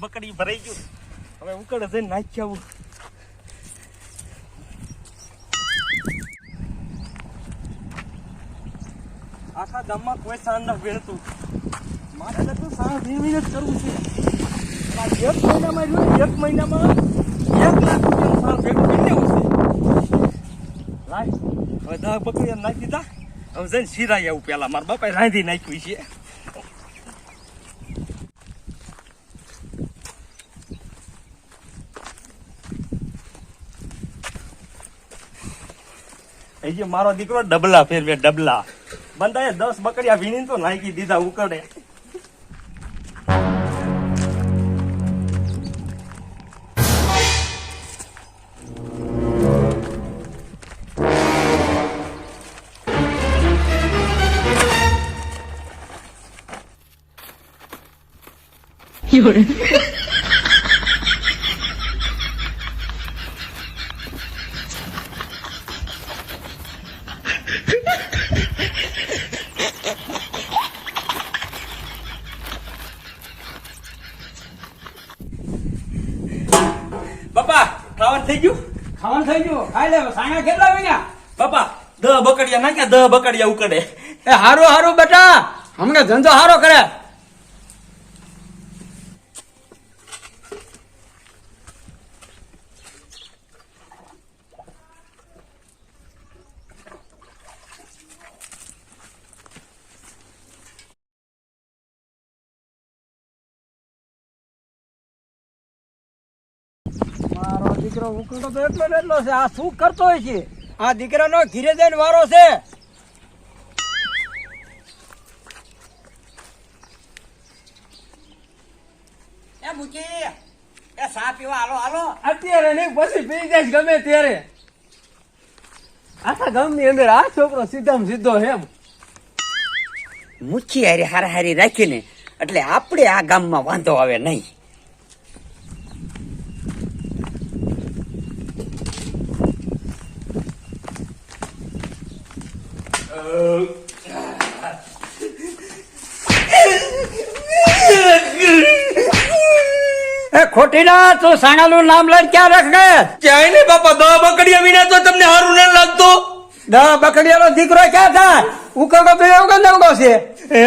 બકડી ભરાઈ ગયું. હવે ઉકળે જઈને નાખી આખા ગામમાં કોઈ સાંજ ના વેણતું મારે તો સાંજ વીણીને જ કરવું છે. એક મહિનામાં રહ્યું એક મહિનામાં એક લાખ રૂપિયાનું સાંજ ભેગું કરી દેવું છે? હવે દહ બકરી નાખી દીધા હવે જઈને સિરાઈ આવું પેલા. મારા બાપાએ રાંધી નાખ્યું છે. એ જે મારો દીકરો ડબલા ફેરવે, ડબલા. બંધાએ દસ બકડિયા વીણી તો નાખી દીધા ઉકળે બાપા ખાવાનું થઈ ગયું? ખાવાનું થઈ ગયું. ખાઈ લે સાયા કેટલા વાગ્યા? પપ્પા દ બકડિયા નાખ્યા દ બકડિયા ઉકડે એ હારો હારું બેટા. હમણાં ધંધો હારો કરે. મારો દીકરો ઉકળતો તો એટલો ને એટલો છે. આ શું કરતો હોય છે? આ દીકરાનો ઘીરે જઈને વારો છે. એ મૂકી એ સા પીવા હાલો હાલો. અત્યારે નહીં પછી પી જાય ગમે ત્યારે. આખા ગામની અંદર આ છોકરો સીધામાં સીધો હેમ મુચ્છી હારી હારા હારી રાખીને. એટલે આપણે આ ગામમાં વાંધો આવે નહીં. એ ખોટીના તું સાણાનું નામ લઈને ક્યાં રખડે ક્યાંય નહીં બાપા દહ બકડીયા વીણ્યા તો તમને સારું ન લાગતું? દહ બકડીયાનો દીકરો ક્યાં થાય? ઉકળતો પીવો નવડો છે. હે?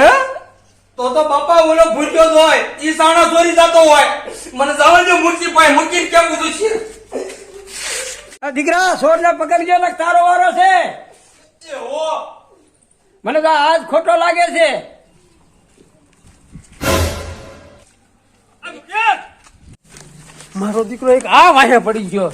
તો તો બાપા ઓલો ભૂલ્યો જ હોય ઈ સાણા ચોરી જતો હોય. મને જવા દે મૂર્તિ પાસે મૂકીને કેમ છે આ દીકરા સોરને પકડજો ને તારો વારો છે. એ હો. મને તો આજ ખોટો લાગે છે. મારો દીકરો એક આ વાહે પડી ગયો.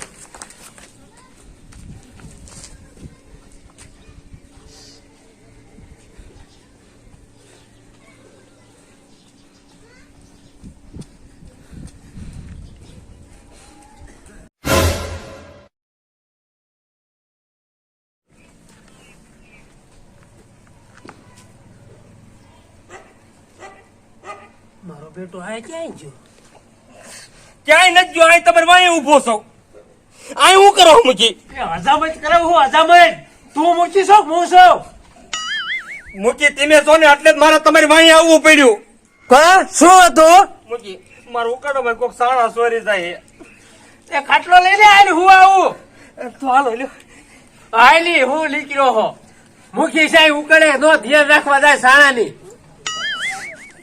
બેટો આ ક્યાંય જો ક્યાંય નથી જો અહીં તમારે વાંહે ઊભો છો. અહીં હું કરો મૂકી હજામત કરો હું હજામત તું મૂકી છો હું છો. મૂકી તમે છો ને એટલે જ મારે તમારી વાંય આવવું પડ્યું. કા? શું હતું? મૂકી. મારું ઉકાળો કોઈક સાણા સોરી જાય. એ ખાટલો લઈ લે આલી હું આવું. તો હાલો લ્યો. આલી હું નીકળ્યો હો. મુખી સાહેબ ઉકળે નો ધ્યાન રાખવા જાય સાણાની.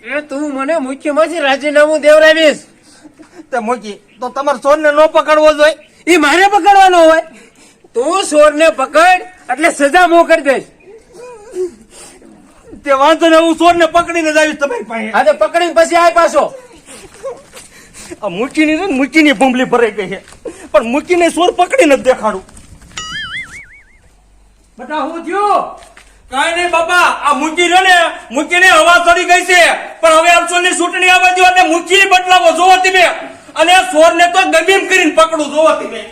એ તું મને મુખ્યમાંથી રાજીનામું દેવરાવીશ તે મૂકી તો તમારે સોરને ન પકડવો જોઈએ. એ મારે પકડવાનો હોય. તું સોરને પકડ એટલે સજા મો કરી દઈશ. તે વાંધો ને હું સોરને પકડીને જ આવીશ તમારી પાસે. આ તો પકડીને પછી આય પાછો. આ મૂકીની ને મૂકીની ભૂંબલી ભરાઈ ગઈ છે. પણ મૂકીને સોર પકડીને જ દેખાડું. બધા હું થયું? કાંઈ નહીં બાપા આ મૂકી રહ્યો ને મૂકીને હવા ચડી ગઈ છે. પણ હવે અરસોની ચૂંટણી આવવા દો અને મુખી બદલાવો. જોવો તમે અને સોરને તો ગમીમ કરીને પકડું. જોવો તમે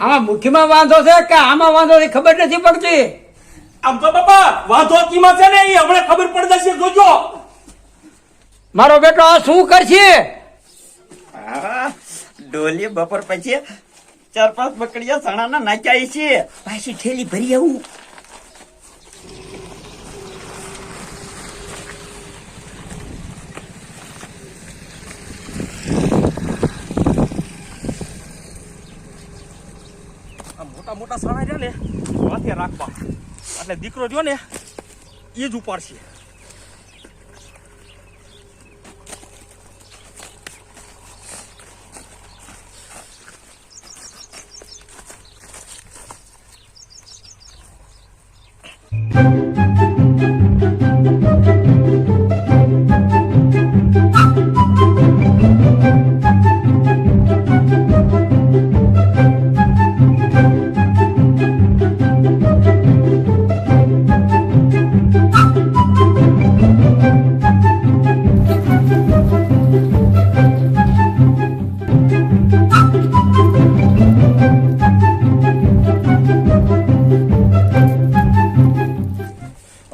આમાં મુખીમાં વાંધો છે કે આમાં વાંધો છે ખબર નથી પડતી? આમ તો બાપા વાંધો કીમાં છે ને એ હમણાં ખબર પડી જશે. જોજો. મારો બેટો આ શું કરશે? ડોલી બપોર પછી ચાર પાંચ બકડીયા સણાના નાખ્યા છે. પાછી ઠેલી ભરી આવું આ મોટા સાણા રહ્યા ને માથે રાખવા. એટલે દીકરો રહ્યો ને એ જ ઉપાડશે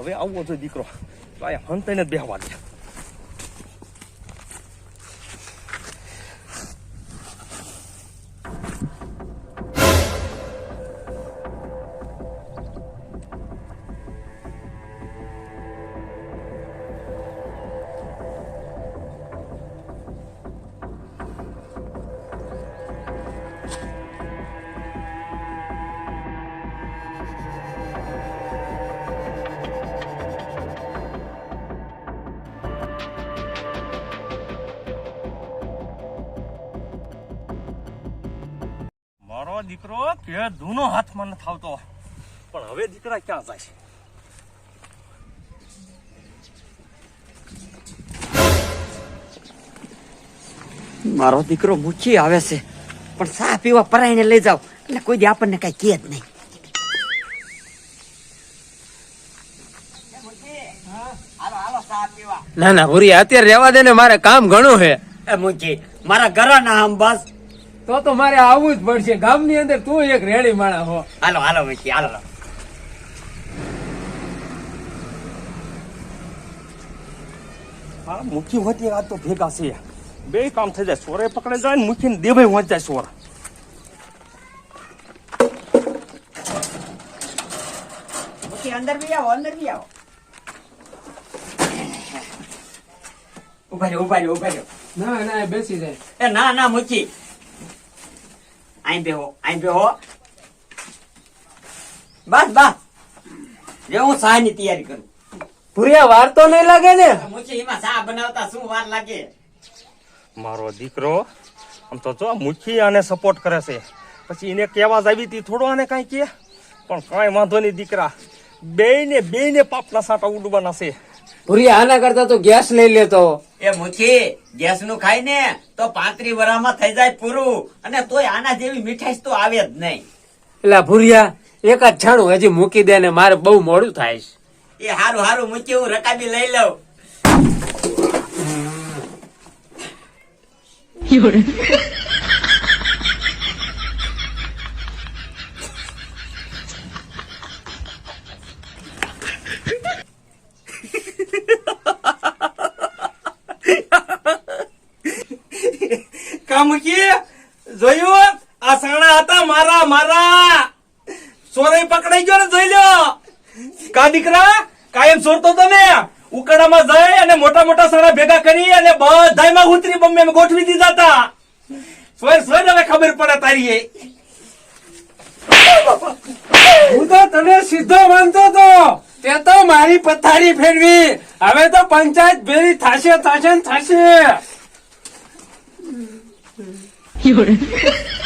હવે આવવો જોઈએ દીકરો. તો આ હંતાઈને જ બેહવા દે મારો દીકરો કે ધૂનો હાથમાં નથી આવતો પણ હવે દીકરા ક્યાં જાય છે? મારો દીકરો મૂકી આવે છે. પણ સા પીવા પરાઈને લઈ જાવ એટલે કોઈ દી આપણને કઈ કહે જ નહીં. ના ના ભૂરી અત્યારે રહેવા દે ને મારે કામ ઘણું છે. એ મૂકી મારા ઘરના આમ બસ. તો તો મારે આવવું જ પડશે. ગામની અંદર તું એક રેડી માણા હો. હાલો હાલો મૂકી હાલો મુખી હોતી આ તો ભેગા છે. બે કામ થઈ જાય. સોરે પકડે જાય ને મુખી ને દેવાય વાંચ જાય સોર. અંદર બી આવો અંદર બી આવો. ઊભા રહ્યો ઊભા રહ્યો ઊભા રહ્યો. ના ના બેસી જાય. એ ના ના મૂકી. આઈ બેહો આઈ બેહો. બસ બસ. જે હું ચા ની તૈયારી કરું. ભૂરિયા વાર તો નહીં લાગે ને? મુચી એમાં ચા બનાવતા શું વાર લાગે? મારો દીકરો આમ તો જો મુખી આને સપોર્ટ કરે છે. પછી એને કહેવા જ આવી હતી થોડો આને કાંઈ કે પણ કાંઈ વાંધો નહીં દીકરા. બે ને બે ને પાપના સાટા ઉડવાના છે. ભૂરિયા આના કરતા તો ગેસ લઈ લેતો. એ મુખી ગેસનું ખાય ને તો પાંત્રી વરામાં થઈ જાય પૂરું. અને તોય આના જેવી મીઠાઈ તો આવે જ નહીં. એટલે ભૂરિયા એક જ છાણું હજી મૂકી દે ને મારે બહુ મોડું થાય છે. એ હારું હારું મૂકી હું રકાબી લઈ લઉં. કામકી જોયું, આ સાણા હતા, મારા મારા. સોરે પકડાઈ ગયો ને જોઈ લ્યો કા દીકરા, કાયમ સોરતો તો ને. ઉકડામાં જઈ અને મોટા મોટા સાણા ભેગા કરી અને બધામાં ઉતરી બમ્બે ગોઠવી દીધા હતા. સોય સોય હવે ખબર પડે તારી હું તો તને સીધો માનતો તો તે તો મારી પથારી ફેરવી. હવે તો પંચાયત ભેરી થાશે થાશે. ને થાશે